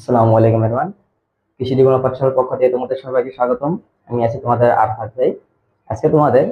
আসসালামু আলাইকুম এরমান কৃষি জীবন পাঠশালার পক্ষ থেকে তোমাদের সবাইকে স্বাগতম। আমি আছি তোমাদের আরফাত ভাই। আজকে তোমাদের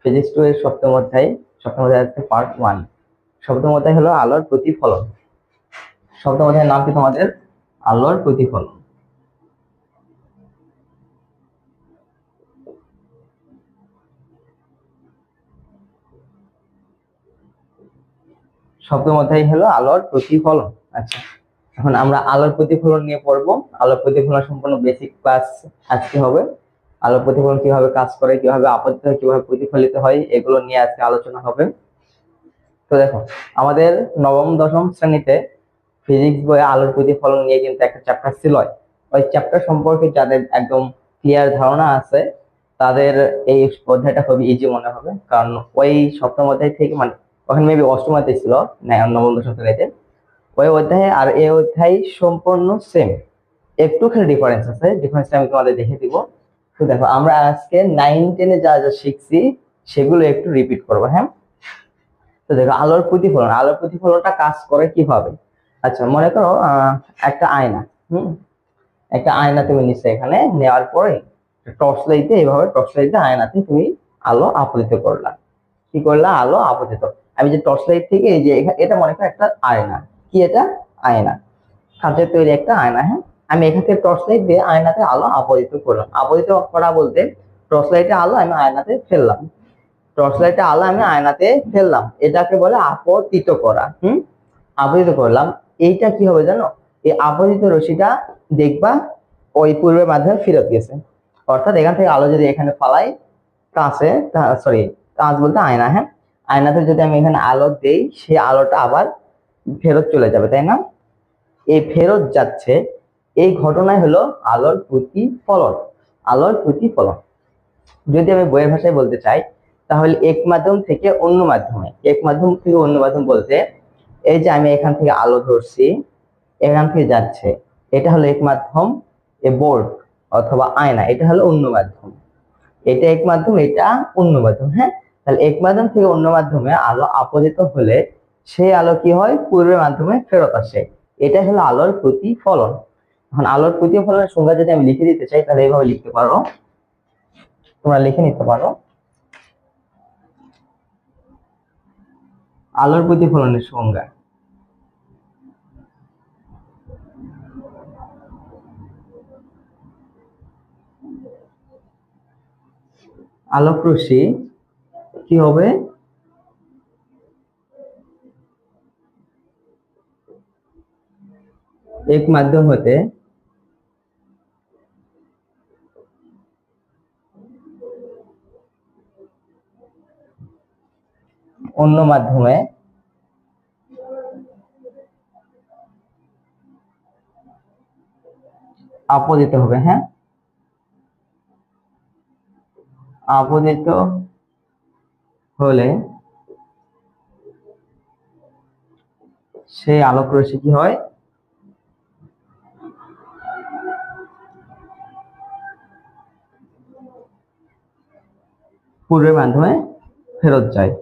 ফিজিক্স টু এর সপ্তম অধ্যায় সপ্তম অধ্যায় আছে পার্ট ওয়ান সপ্তম অধ্যায় হলো আলোর প্রতিফলন। সপ্তম অধ্যায়ের নাম কি তোমাদের? আলোর প্রতিফলন। সপ্তম অধ্যায় হলো আলোর প্রতিফলন। আচ্ছা। এখন আমরা আলোর প্রতিফলন নিয়ে পড়ব। আলোর প্রতিফলন সম্পূর্ণ বেসিক ক্লাস আজকে হবে। আলোর প্রতিফলন কীভাবে কাজ করে, কীভাবে আপত্তি হয়, কীভাবে প্রতিফলিত হয়, এগুলো নিয়ে আজকে আলোচনা হবে। তো দেখো, আমাদের নবম, দশম শ্রেণীতে ফিজিক্স বইয়ে আলোর প্রতিফলন নিয়ে কিন্তু একটা চ্যাপ্টার ছিল। ওই চ্যাপ্টার সম্পর্কে যাদের একদম ক্লিয়ার ধারণা আছে, তাদের এই অধ্যায়টা খুবই ইজি মনে হবে। কারণ ওই সপ্তম অধ্যায় থেকে মানে ওখানে মেবি অষ্টম অধ্যায় ছিল নবম, দশম শ্রেণীতে। ওই অধ্যায়ে আর এই অধ্যায় সম্পূর্ণ সেম একটুখানি ডিফারেন্স আছে ডিফারেন্সটা আমি তোমাদের দেখে দিব। তো দেখো, আমরা আজকে নাইন টেনে যা যা শিখছি, সেগুলো একটু রিপিট করব হ্যাঁ? তো দেখো, আলোর প্রতিফলন। আলোর প্রতিফলনটা কাজ করে কীভাবে? আচ্ছা মনে করো একটা আয়না, হুম? একটা আয়না তুমি নিচ্ছে এখানে নেওয়ার পরে টর্চ লাইটে এইভাবে টর্চ লাইটে আয়নাতে তুমি আলো আপতিত করলা। কি করলা? আলো আপতিত আমি যে টর্চ লাইট থেকে এই যে এটা মনে করো একটা আয়না। কি এটা? আয়না। কাঁচের তৈরি একটা আয়না হ্যাঁ? আমি এখান থেকে টর্চ লাইট দিয়ে আয়নাতে আলো আপতিত করলাম। আপতিত করা বলতে টর্চ লাইটে আলো আমি আয়নাতে ফেললাম। টর্চ লাইটে আলো আমি আয়নাতে ফেললাম। এটাকে বলে আপতিত করা, হুম? আপতিত করলাম। এইটা কি হবে জানো? এই আপতিত রশ্মিটা দেখবা ওই পূর্বের মাধ্যমে ফেরত গেছে। অর্থাৎ এখান থেকে আলো যদি এখানে ফালাই কাঁচে সরি কাঁচ বলতে আয়না হ্যাঁ? আয়নাতে যদি আমি এখানে আলো দেই, সেই আলোটা আবার ফেরত চলে যাবে, তাই না? এই ফেরত যাচ্ছে, এই ঘটনাই হলো আলোর প্রতিফলন আলোর প্রতিফলন। যদি আমি বইয়ের ভাষায় বলতে চাই, তাহলে এক মাধ্যম থেকে অন্য মাধ্যমে, এক মাধ্যম থেকে অন্য মাধ্যম বলতে, এই যে আমি এখান থেকে আলো ধরছি, এখান থেকে যাচ্ছে, এটা হলো এক মাধ্যম, এ বোর্ড অথবা আয়না, এটা হলো অন্য মাধ্যম। এটা এক মাধ্যম, এটা অন্য মাধ্যম হ্যাঁ? তাহলে এক মাধ্যম থেকে অন্য মাধ্যমে আলো আপতিত হলে সেই আলো কি হয়? পূর্বের মাধ্যমে ফেরত আসে। এটা হলো আলোর প্রতিফলন। এখন আলোর প্রতিফলনের সংজ্ঞা যদি আমি লিখে দিতে চাই, তাহলে এইভাবে লিখতে পারো। তোমরা লিখে নিতে পারো। আলোর প্রতিফলনের সংজ্ঞা। আলোক রশ্মি কি হবে? এক মাধ্যম হতে অন্য মাধ্যমে আপতিত হবে হ্যাঁ? আপতিত হলে সেই আলোক রশ্মি কি হয়? পূর্বের মাধ্যমে ফেরত যায়।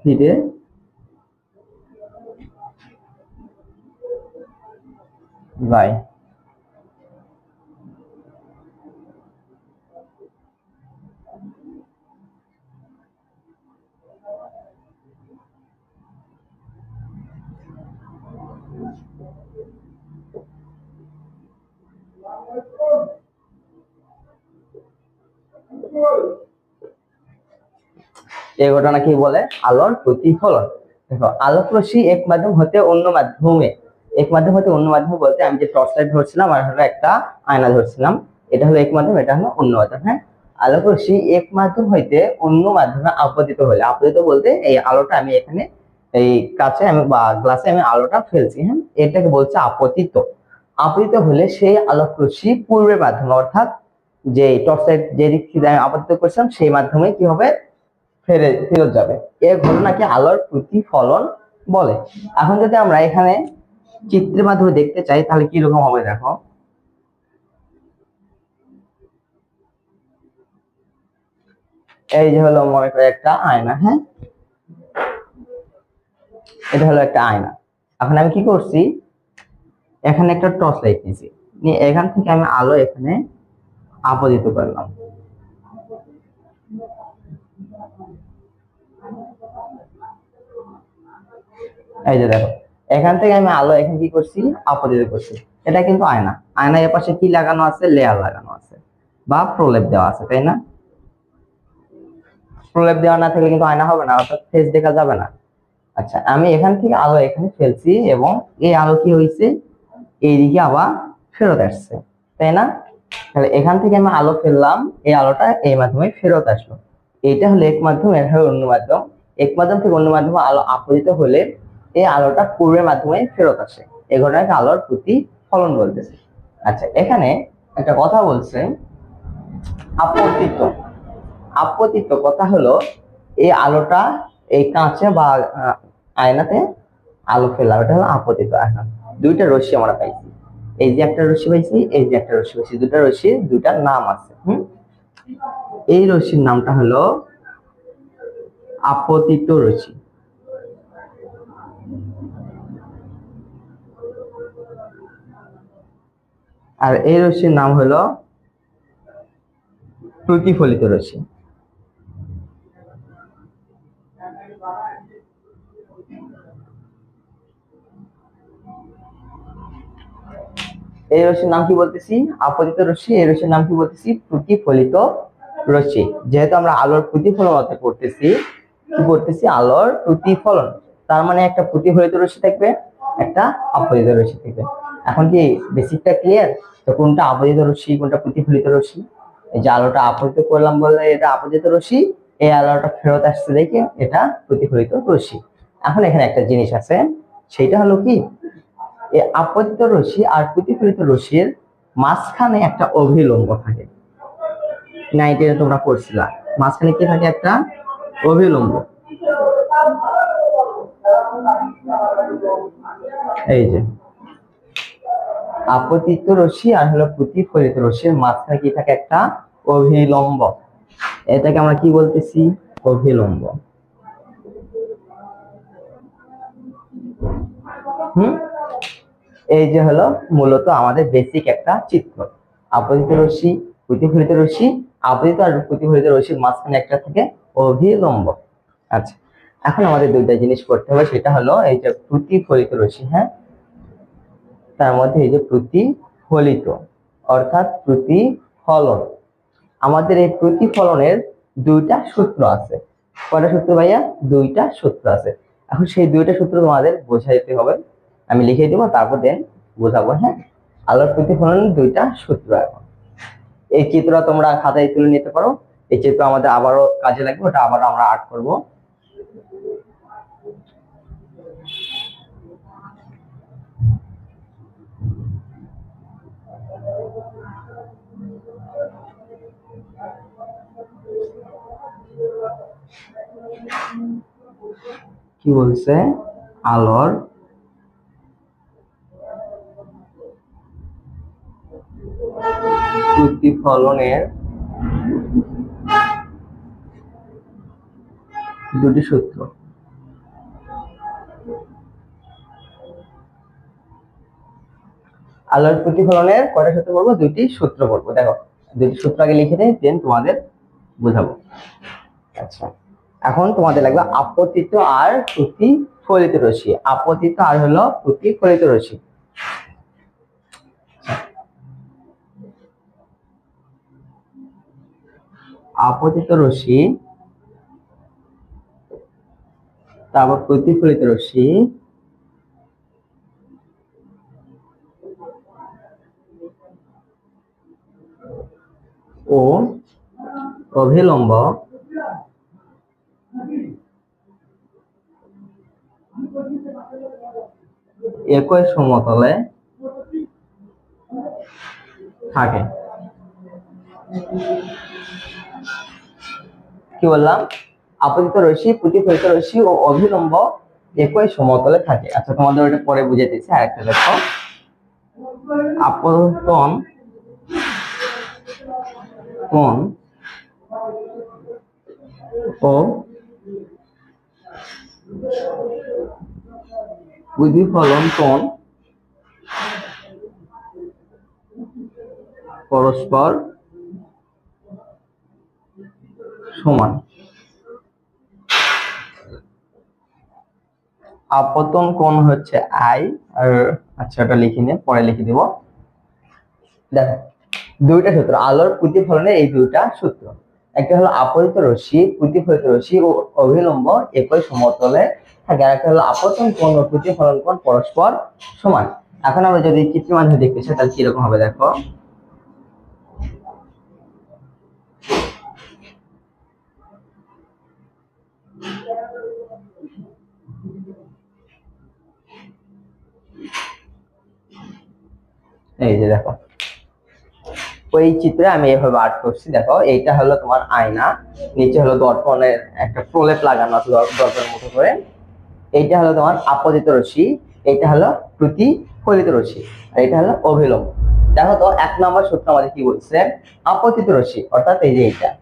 ফিরে যায়। এই ঘটনা কি বলে? আলোর প্রতিফলন। দেখো আলোক রশ্মি এক মাধ্যম হতে অন্য মাধ্যমে, এক মাধ্যম হতে অন্য মাধ্যমে বলতে আমি যে টর্চ লাইট ধরছিলাম আর হলো একটা আয়না ধরছিলাম, এটা হলো এক মাধ্যম, এটা হলো অন্য মাধ্যম হ্যাঁ? আলোক রশ্মি এক মাধ্যম হইতে অন্য মাধ্যমে আপতিত হলে আপতিত বলতে এই আলোটা আমি এখানে, এই কাছে আমি বা গ্লাসে আমি আলোটা ফেলছি হ্যাঁ? এটাকে বলছে আপতিত। আপতিত হলে সেই আলোক রশ্মি পূর্বের মাধ্যমে, অর্থাৎ যে টর্চ লাইট যে দিক থেকে আমি আপতিত করছিলাম, সেই মাধ্যমে কি হবে? ফেরে, ফেরত যাবে। এর ঘটনাকে আলোর প্রতিফলন বলে। এখন যদি আমরা এখানে চিত্রের মাধ্যমে দেখতে চাই, তাহলে কি রকম হবে দেখো? এই যে হলো মনে করে একটা আয়না হ্যাঁ? এটা হলো একটা আয়না। এখন আমি কি করছি? এখানে একটা টর্চ লাইট নিয়েছি। নিয়ে এখান থেকে আমি আলো এখানে আপদিত করলাম। এই যে দেখো, এখান থেকে আমি আলো এখানে কি করছি? আপদিত করছি। এটা কিন্তু আয়না। আয়না এর পাশে কি লাগানো আছে? লেয়ার লাগানো আছে বা প্রলেপ দেওয়া আছে, তাই না? প্রলেপ দেওয়া না থাকলে কিন্তু আয়না হবে না, অর্থাৎ ফেস দেখা যাবে না। আচ্ছা আমি এখান থেকে আলো এখানে ফেলছি এবং এই আলো কি হয়েছে এইদিকে আবার ফেরত আসছে, তাই না? তাহলে এখান থেকে আমি আলো ফেললাম, এই আলোটা এই মাধ্যমে ফেরত আসলো। এইটা হলো এক মাধ্যম এটা হলো অন্য মাধ্যম। এক মাধ্যম থেকে অন্য মাধ্যমে আলো আপতিত হলে এই আলোটা পূর্বের মাধ্যমে ফেরত আসে। এ ঘটনাকে আলোর প্রতি ফলন বলতেছে আচ্ছা এখানে একটা কথা বলছে আপতিত আপতিত কথা হলো, এই আলোটা এই কাঁচে বা আয়নাতে আলো ফেলা ওটা হলো আপতিত আয়না। দুইটা রশ্মি আমরা পাইছি। এই যে একটা রশ্মি পাইছি, এই যে একটা রশ্মি পাইছি। দুটা রশ্মির দুটার নাম আছে, হুম? এই রশ্মির নামটা হলো আপতিত রশ্মি। আর এই রশ্মির নাম হলো প্রতিফলিত রশ্মি। এই রশ্মির নাম কি বলতেছি? আপতিত রশ্মি, এই রশ্মির নাম কি বলতেছি? প্রতিফলিত রশ্মি। যেহেতু আমরা আলোর প্রতিফলন করতেছি কি করতেছি আলোর প্রতিফলন। তার মানে একটা প্রতিফলিত রশ্মি থাকবে, একটা আপতিত রশ্মি থাকবে। এখন কি বেসিকটা ক্লিয়ার তো কোনটা আপতিত রশ্মি, কোনটা প্রতিফলিত রশ্মি? এই যে আলোটা আপতিত করলাম বলে এটা আপতিত রশ্মি, এই আলোটা ফেরত আসছে দেখে এটা প্রতিফলিত রশ্মি। এখন এখানে একটা জিনিস আছে সেটা হলো কি? এই আপতিত রশ্মি আর প্রতিফলিত রশ্মির মাঝখানে একটা অভিলম্ব থাকে। নাইটে তোমরা পড়ছিলা, মাঝখানে কি থাকে একটা? অভিলম্ব। এই যে। আপতিত রশ্মি আর হলো প্রতিফলিত রশ্মির মাঝখানে কি থাকে একটা অভিলম্ব? এটাকে আমরা কি বলতেছি? অভিলম্ব। এই যে হলো মূলত আমাদের বেসিক একটা চিত্র। আপতিত রশ্মি, প্রতিফলিত রশ্মি, আপতিত আর প্রতিফলিত রশ্মির মাঝখানে একটা থেকে অভিলম্ব। আচ্ছা এখন আমাদের দুইটা জিনিস করতে হবে, সেটা হলো এই যে প্রতিফলিত রশ্মি হ্যাঁ? তার মধ্যে এই যে প্রতিফলিত, অর্থাৎ প্রতিফলন। আমাদের এই প্রতিফলনের দুইটা সূত্র আছে। কয়টা সূত্র ভাইয়া? দুইটা সূত্র আছে। এখন সেই দুইটা সূত্র তোমাদের বোঝাইতে হবে। আমি লিখে দেবো, তারপর দেন বোঝাবো হ্যাঁ? আলোর প্রতিফলনের দুইটা সূত্র এখন। এই চিত্র তোমরা খাতায় তুলে নিতে পারো। এই চিত্র আমাদের আবারও কাজে লাগবে, ওটা আবার আমরা আর্ট করব। কি বলছে? আলোর প্রতিফলনের দুটি সূত্র। আলোর প্রতিফলনের কয়টা সূত্র বলব? দুইটি সূত্র বলব। দেখো, দুইটি সূত্র আগে লিখে দেয় দেন তোমাদের বোঝাবো। আচ্ছা। এখন তোমাদের লাগবে আপতিত আর প্রতিফলিত রশ্মি। আপতিত আর হলো প্রতিফলিত রশ্মি। আপতিত রশ্মি, তারপর প্রতিফলিত রশ্মি, ও অভিলম্ব একই সমতলে থাকে। কি বললাম? আপতিত রশ্মি, প্রতিফলিত রশ্মি ও অভিলম্ব একই সমতলে থাকে। আচ্ছা তোমাদের ওটা পরে বুঝাইতেছি, আরেকটা দেখো। আপতন কোণ ও প্রতিফলন কোণ পরস্পর সমান। আপতন কোণ হচ্ছে আই আর আচ্ছা এটা লিখে নিয়ে পরে লিখে দিব। দেখো, দুইটা সূত্র, আলোর প্রতিফলনের এই দুইটা সূত্র। একটা হলো আপতিত রশ্মি, প্রতিফলিত রশ্মি ও অভিলম্ব একই সমতলে থাকে। আর একটা হলো আপতন কোণ ও প্রতিফলন কোণ পরস্পর সমান। এখন আমরা যদি চিত্রের মাধ্যমে দেখতে চাই, তাহলে কীরকম হবে দেখো? এই যে দেখো। ওই চিত্রে আমি এভাবে আর্ট করছি। দেখো, এইটা হলো তোমার আয়না, নিচে হলো দর্পণের একটা প্রলেপ লাগানো আছে দর- দর্পণের মতো করে। এইটা হলো তোমার আপতিত রশ্মি, এইটা হলো প্রতিফলিত রশ্মি, আর এটা হলো অভিলম্ব। দেখো তো, এক নম্বর সূত্র আমাদের কি বলছে? আপতিত রশ্মি, অর্থাৎ এই যে এইটা।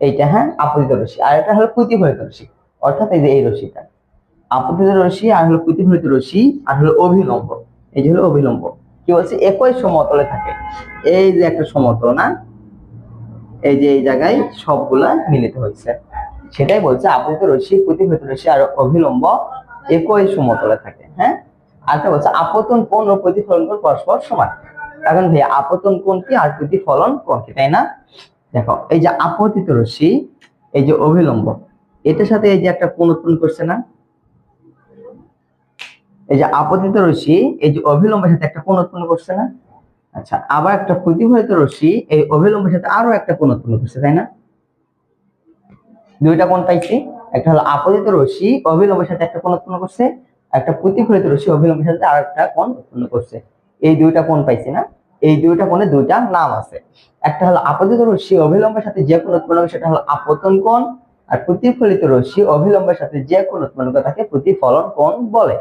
এইটা হ্যাঁ আপতিত রশ্মি, আর এটা হলো প্রতিফলিত রশ্মি, অর্থাৎ এই যে এই রশ্মিটা। আপতিত রশ্মি, আর হলো প্রতিফলিত রশ্মি, আর হলো অভিলম্ব। এই যে হলো অভিলম্ব। কি বলছে? একই সমতলে থাকে। এই যে একটা সমতল, না? এই যে এই জায়গায় সবগুলা মিলিত হচ্ছে। সেটাই বলছে আপতিত রশ্মি, প্রতিফলিত রশ্মি আর অভিলম্ব একই সমতলে থাকে হ্যাঁ? আরেকটা বলছে, আপতন কোণ ও প্রতিফলন কোণ পরস্পর সমান। এখন ভাই আপতন কোণ কি আর প্রতিফলন কোণ কি, তাই না? দেখো, এই যে আপতিত রশ্মি, এই যে অভিলম্ব, এটার সাথে এই যে একটা কোণ উৎপন্ন করছে না? এই যে আপতিত রশ্মি, এই যে অভিলম্বের সাথে একটা কোণ উৎপন্ন করছে না? আচ্ছা আবার একটা প্রতিফলিত রশ্মি, এই অভিলম্বের সাথে আরও একটা কোণ উৎপন্ন করছে তাই না? দুইটা কোণ পাইছি, একটা হলো আপতিত রশ্মি, অভিলম্বের সাথে একটা কোণ উৎপন্ন করছে একটা প্রতিফলিত রশ্মি, অভিলম্বের সাথে আর একটা কোণ উৎপন্ন করছে এই দুইটা কোণ পাইছি না? এই দুইটা কোণে দুইটা নাম আছে। একটা হলো আপতিত রশ্মি, অভিলম্বের সাথে যে কোণ উৎপন্ন হবে সেটা হলো আপতন কোণ, আর প্রতিফলিত রশ্মি, অভিলম্বের সাথে যে কোণ উৎপন্ন তাকে প্রতিফলন কোণ বলে।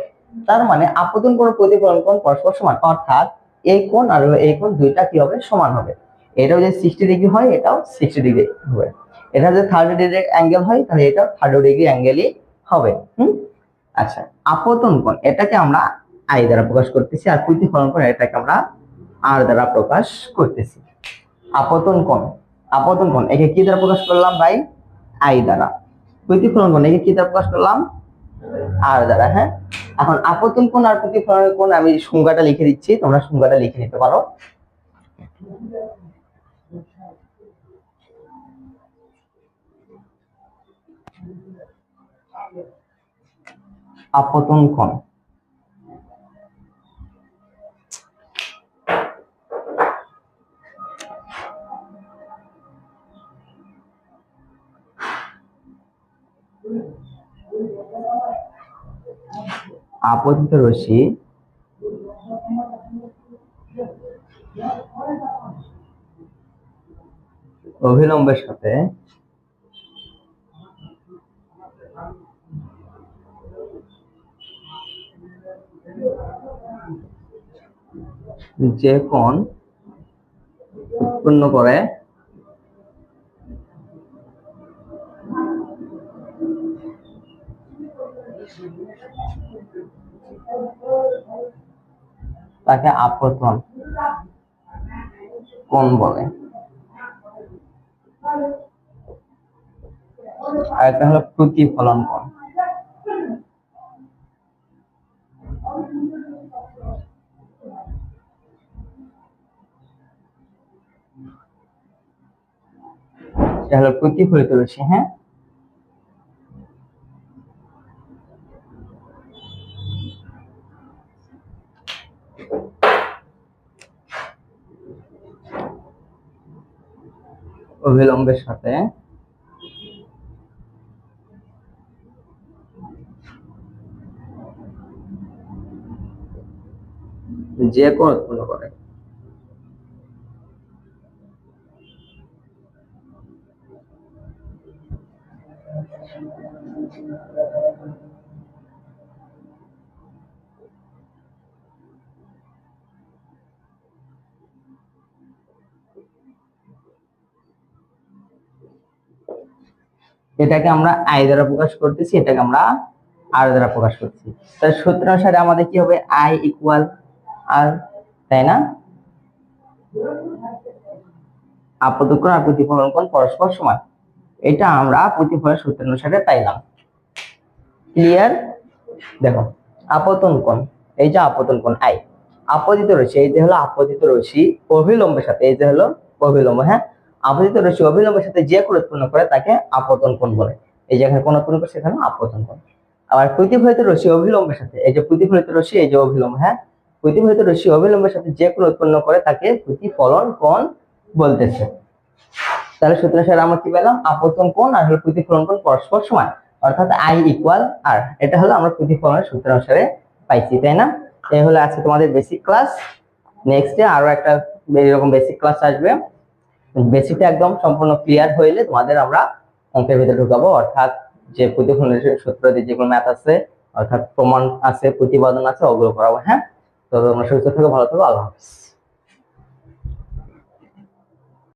তার মানে আপতন কোণ প্রতিফলন কোণ পরস্পর সমান, অর্থাৎ এই কোণ আর এই কোণ দুইটা কি হবে? সমান হবে। এটাও যদি সিক্সটি ডিগ্রি হয়, এটাও সিক্সটি ডিগ্রি হবে। এটা যদি থার্টি ডিগ্রি অ্যাঙ্গেল হয়, তাহলে এটাও থার্টি ডিগ্রি অ্যাঙ্গেলই হবে। হুম? আচ্ছা আপতন কোণ, এটাকে আমরা আই দ্বারা প্রকাশ করতেছি আর প্রতিফলন কোণ এটাকে আমরা আর দ্বারা প্রকাশ করতেছি। আপতন কোণ আপতন কোণ, একে কি দ্বারা প্রকাশ করলাম ভাই? আই দ্বারা। প্রতিফলন কোণ, একে কি দ্বারা প্রকাশ করলাম? আর দ্বারা হ্যাঁ? এখন আপতন কোন আর প্রতিফলনের কোণ আমি সংজ্ঞাটা লিখে দিচ্ছি, তোমরা সংজ্ঞাটা লিখে নিতে পারো। আপতন কোণ আপতিত রশ্মি। অভিলম্বের সাথে। যে কোণ উৎপন্ন করে তাকে আপতন কোণ বলে? আর একটা হলো প্রতিফলন কোণ এটা হলো প্রতিফলিত রশ্মি হ্যাঁ? অবিলম্বের সাথে। যে কোণ উৎপন্ন করে এটাকে আমরা আই দ্বারা প্রকাশ করতেছি, এটাকে আমরা আর দ্বারা প্রকাশ করছি তাহলে সূত্র অনুসারে আমাদের কি হবে? আই ইকুয়াল আর তাই না? আপতন আর প্রতিফলন কোণ পরস্পর সমান। এটা আমরা প্রতিফলন সূত্র অনুসারে পাইলাম। ক্লিয়ার দেখো, আপতন কোণ, এই যে আপতন কোণ আই আপতিত রশ্মি, এই যে হলো আপতিত রশ্মি, অভিলম্বের সাথে, এই যে হলো অভিলম্ব হ্যাঁ? আপতিত রশ্মি অভিলম্বের সাথে যে কোণ উৎপন্ন করে তাকে আপতন কোণ বলে। এই যে এখানে কোণ উৎপন্ন করে সেখানে আপতন কোণ। আবার প্রতিফলিত রশ্মি অভিলম্বের সাথে, এই যে প্রতিফলিত রশ্মি, এই যে অভিলম্ব হ্যাঁ? প্রতিফলিত রশ্মি অভিলম্বের সাথে যে কোণ উৎপন্ন করে তাকে প্রতিফলন কোণ বলতেছে। তাহলে সূত্র স্যার আমরা কি পেলাম? আপতন কোণ আর হলো প্রতিফলন কোণ পরস্পর সমান। অর্থাৎ আই ইকুয়াল আর এটা হলো আমরা প্রতিফলনের সূত্র অনুসারে পাইছি, তাই না? এই হলো আজকে তোমাদের বেসিক ক্লাস নেক্সটে আরও একটা এরকম বেসিক ক্লাস আসবে। বেসিকটা একদম সম্পূর্ণ ক্লিয়ার হইলে তোমাদের আমরা অঙ্কের ভিতরে ঢুকাবো। অর্থাৎ যে প্রতিফলনের সূত্র দিয়ে যেগুলো ম্যাথ আছে, অর্থাৎ প্রমাণ আছে, প্রতিপাদন আছে, ওগুলো করাবো হ্যাঁ? তো তোমরা সুস্থ থাকো, ভালো থাকো, আল্লাহ হাফিজ।